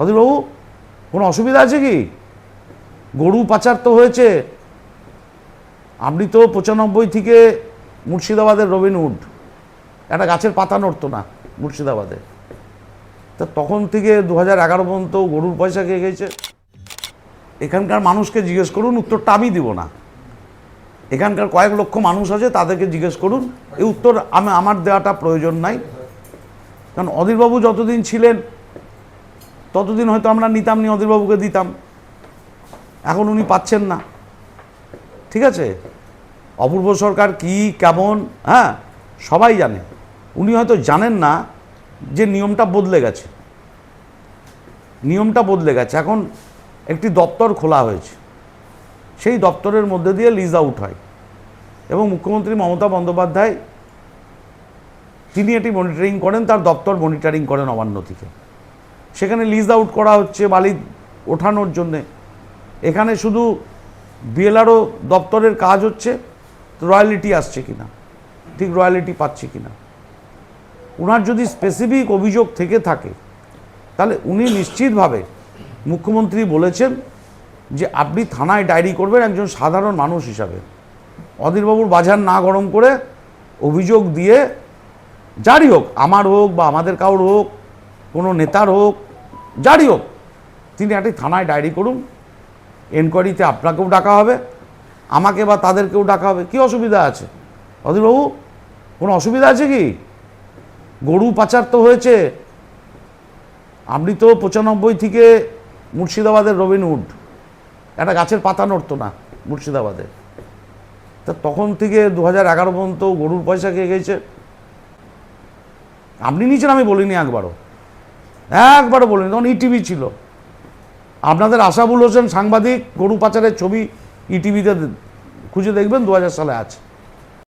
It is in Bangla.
অধীরবাবু, কোনো অসুবিধা আছে কি? গরু পাচার তো হয়েছে। আপনি তো পঁচানব্বই থেকে মুর্শিদাবাদের রবিনহুড একটা গাছের পাতা নড়তো না মুর্শিদাবাদে। তা তখন থেকে দু হাজার এগারো পর্যন্ত গরুর পয়সা খেয়ে গেছে এখানকার মানুষকে জিজ্ঞেস করুন, উত্তরটা আমি দিব না। এখানকার কয়েক লক্ষ মানুষ আছে, তাদেরকে জিজ্ঞেস করুন। এই উত্তর আমি, আমার দেওয়াটা প্রয়োজন নাই। কারণ অধীরবাবু যতদিন ছিলেন ততদিন হয়তো আমরা নিতাম নি অধীরবাবুকে দিতাম। এখন উনি পাচ্ছেন না। ঠিক আছে? অপূর্ব সরকার কি, কেমন হ্যাঁ? সবাই জানে। উনি হয়তো জানেন না যে নিয়মটা বদলে গেছে। নিয়মটা বদলে গেছে। এখন একটি দপ্তর খোলা হয়েছে। সেই দপ্তরের মধ্যে দিয়ে লিজ আউট হয়। এবং মুখ্যমন্ত্রী মমতা বন্দ্যোপাধ্যায় তিনি এটি মনিটরিং করেন, তার দপ্তর মনিটরিং করেন নবান্ন থেকে। সেখানে লিজ আউট করা হচ্ছে বালি ওঠানোর জন্যে। এখানে শুধু বিএলআরও দপ্তরের কাজ হচ্ছে রয়্যালিটি আসছে কিনা, ঠিক রয়্যালিটি পাচ্ছে কিনা। ওনার যদি স্পেসিফিক অভিযোগ থেকে থাকে, তাহলে উনি নিশ্চিতভাবে মুখ্যমন্ত্রী বলেছেন যে আপনি থানায় ডায়েরি করবেন একজন সাধারণ মানুষ হিসাবে। অধীরবাবুর বাজার না গরম করে অভিযোগ দিয়ে, যারই হোক, আমার হোক বা আমাদের কারোর হোক, কোনো নেতার হোক যারই হোক তিনি একটি থানায় ডায়েরি করুন, এনকোয়ারিতে আপনাকেও ডাকা হবে, আমাকে বা তাদেরকেও ডাকা হবে। কি অসুবিধা আছে? অধীরবাবু, কোনো অসুবিধা আছে কি? গরু পাচার তো হয়েছে। আপনি তো পঁচানব্বই থেকে মুর্শিদাবাদের রবিনহুড একটা গাছের পাতা নড়তো না মুর্শিদাবাদে। তা তখন থেকে দু হাজার এগারো পর্যন্ত গরুর পয়সা খেয়ে গেছে? আপনি নিচেন আমি বলিনি একবারও। একবারও বলিনি, তখন ইটিভি ছিল। আপনাদের আশাবুল হোসেন সাংবাদিক, গরু পাচারের ছবি ইটিভিতে খুঁজে দেখবেন, দু হাজার সালে আছে।